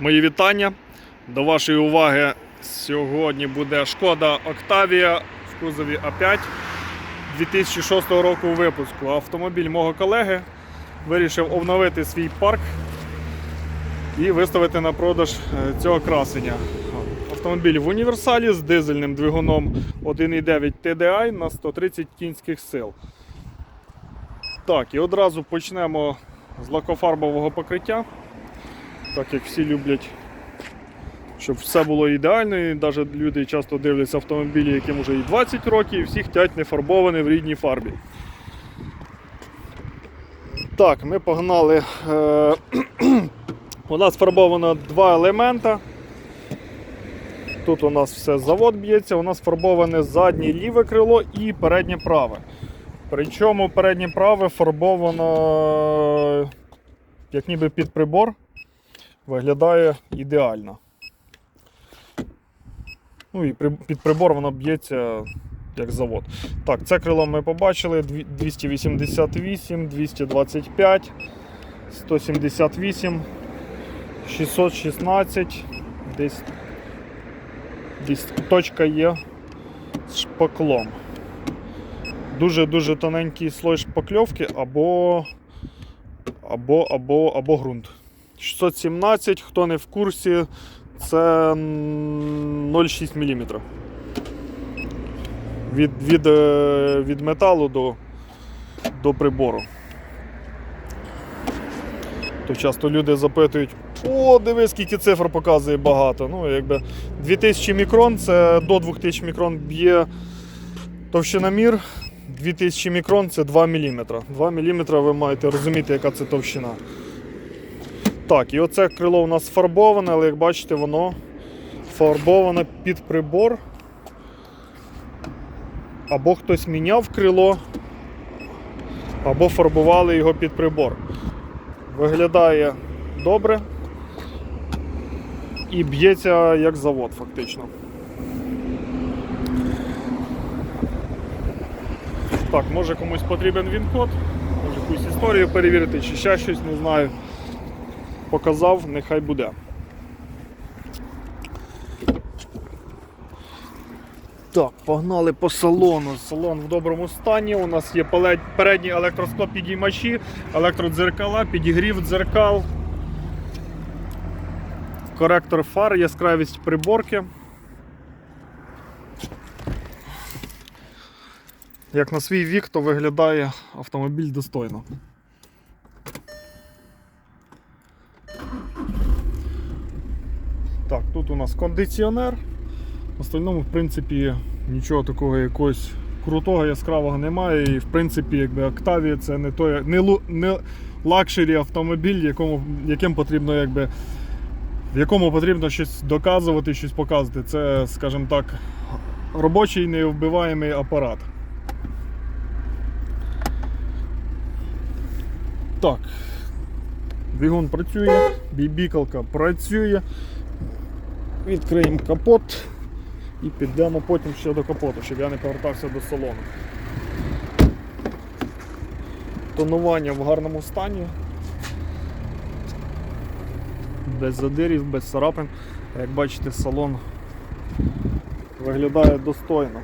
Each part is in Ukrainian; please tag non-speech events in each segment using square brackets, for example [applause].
Мої вітання. До вашої уваги сьогодні буде шкода Octavia в кузові А5 2006 року випуску. Автомобіль мого колеги вирішив обновити свій парк і виставити на продаж е, цього красення. Автомобіль в універсалі з дизельним двигуном 1.9 TDI на 130 кінських сил. Так, і одразу почнемо з лакофарбового покриття так як всі люблять, щоб все було ідеально. І навіть люди часто дивляться автомобілі, яким вже і 20 років, і всі хочуть не фарбовані в рідній фарбі. Так, ми погнали. Е, [clears throat] У нас фарбовано два елемента. Тут у нас все завод б'ється, у нас фарбоване заднє ліве крило і переднє праве. Причому переднє праве фарбовано як ніби під прибор виглядає ідеально. Ну і під прибор воно б'ється як завод. Так, це крило ми побачили: 288, 225, 178, 616, десь, десь точка є з шпаклом. Дуже-дуже тоненький слой шпакльовки або, або, або, або ґрунт. 617, хто не в курсі, це 0,6 мм. Від, від, е, від металу до, до прибору. То часто люди запитують, о, диви, скільки цифр показує багато. Ну, якби 2000 мікрон, це до 2000 мікрон б'є товщиномір. 2000 мікрон це 2 мм. 2 мм ви маєте розуміти, яка це товщина. Так, і оце крило у нас фарбоване, але як бачите, воно фарбоване під прибор. Або хтось міняв крило, або фарбували його під прибор. Виглядає добре і б'ється як завод, фактично. Так, може комусь потрібен він-код, може якусь історію перевірити, чи ще щось, не знаю показав, нехай буде. Так, погнали по салону. Салон в доброму стані. У нас є передні електросклопідіймачі, електродзеркала, підігрів дзеркал, коректор фар, яскравість приборки. Як на свій вік, то виглядає автомобіль достойно. Так, тут у нас кондиціонер. В остальному, в принципі, нічого такого якогось крутого, яскравого немає. І в принципі, якби Octavia це не той, не, не лакшері автомобіль, якому, яким потрібно, якби, в якому потрібно щось доказувати, щось показувати. Це, скажімо так, робочий невбиваємий апарат. Так. Двигун працює, бібікалка працює. Відкриємо капот і підемо потім ще до капоту, щоб я не повертався до салону. Тонування в гарному стані. Без задирів, без царапин. Як бачите, салон виглядає достойно.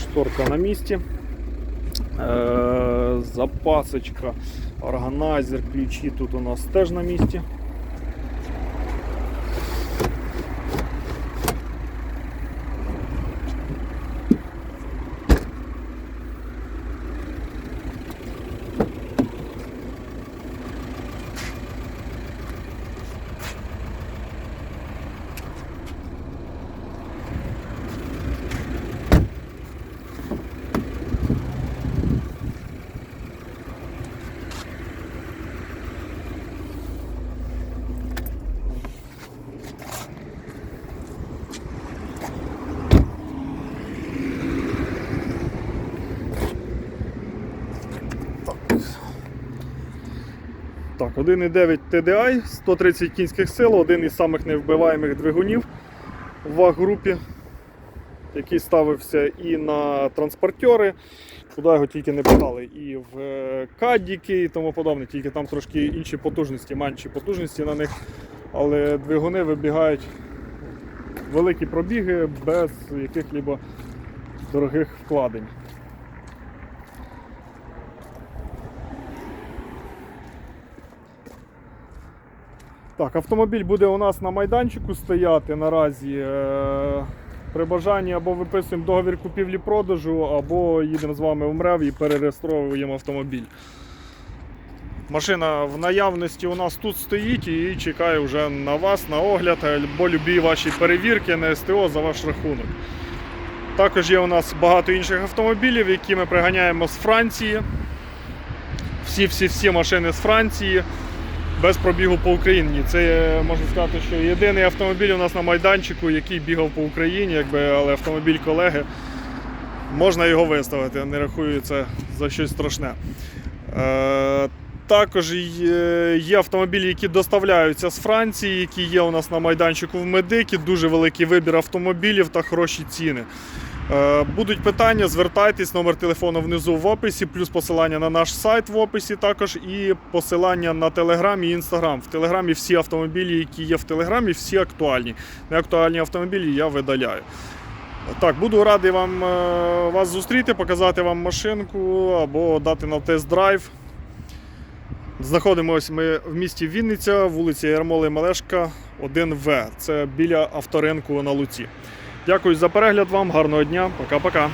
Шторка на місці. Запасочка, органайзер, ключі тут у нас теж на місці. 1,9 TDI, 130 кінських сил, один із самих невбиваємих двигунів в ваг-групі, який ставився і на транспортери, Куди його тільки не питали. І в е, кадіки і тому подобне, тільки там трошки інші потужності, менші потужності на них. Але двигуни вибігають великі пробіги без яких-либо дорогих вкладень. Так, автомобіль буде у нас на майданчику стояти наразі. Е, При бажанні або виписуємо договір купівлі-продажу, або їдемо з вами в МРЕВ і перереєстровуємо автомобіль. Машина в наявності у нас тут стоїть і чекає вже на вас, на огляд, або любі ваші перевірки на СТО за ваш рахунок. Також є у нас багато інших автомобілів, які ми приганяємо з Франції. Всі-всі-всі машини з Франції без пробігу по Україні. Це е, можна сказати, що єдиний автомобіль у нас на майданчику, який бігав по Україні, якби, але автомобіль колеги. Можна його виставити, не рахую це за щось страшне. Е, також є, є автомобілі, які доставляються з Франції, які є у нас на майданчику в Медикі. Дуже великий вибір автомобілів та хороші ціни. Е, Будуть питання, звертайтесь, номер телефону внизу в описі, плюс посилання на наш сайт в описі також і посилання на Телеграм і Інстаграм. В Телеграмі всі автомобілі, які є в Телеграмі, всі актуальні. Неактуальні автомобілі я видаляю. Так, буду радий вам е, вас зустріти, показати вам машинку або дати на тест-драйв. Знаходимося ми в місті Вінниця, вулиця Ярмоли Малешка, 1В. Це біля авторинку на Луці. Дякую за перегляд вам, гарного дня, пока-пока.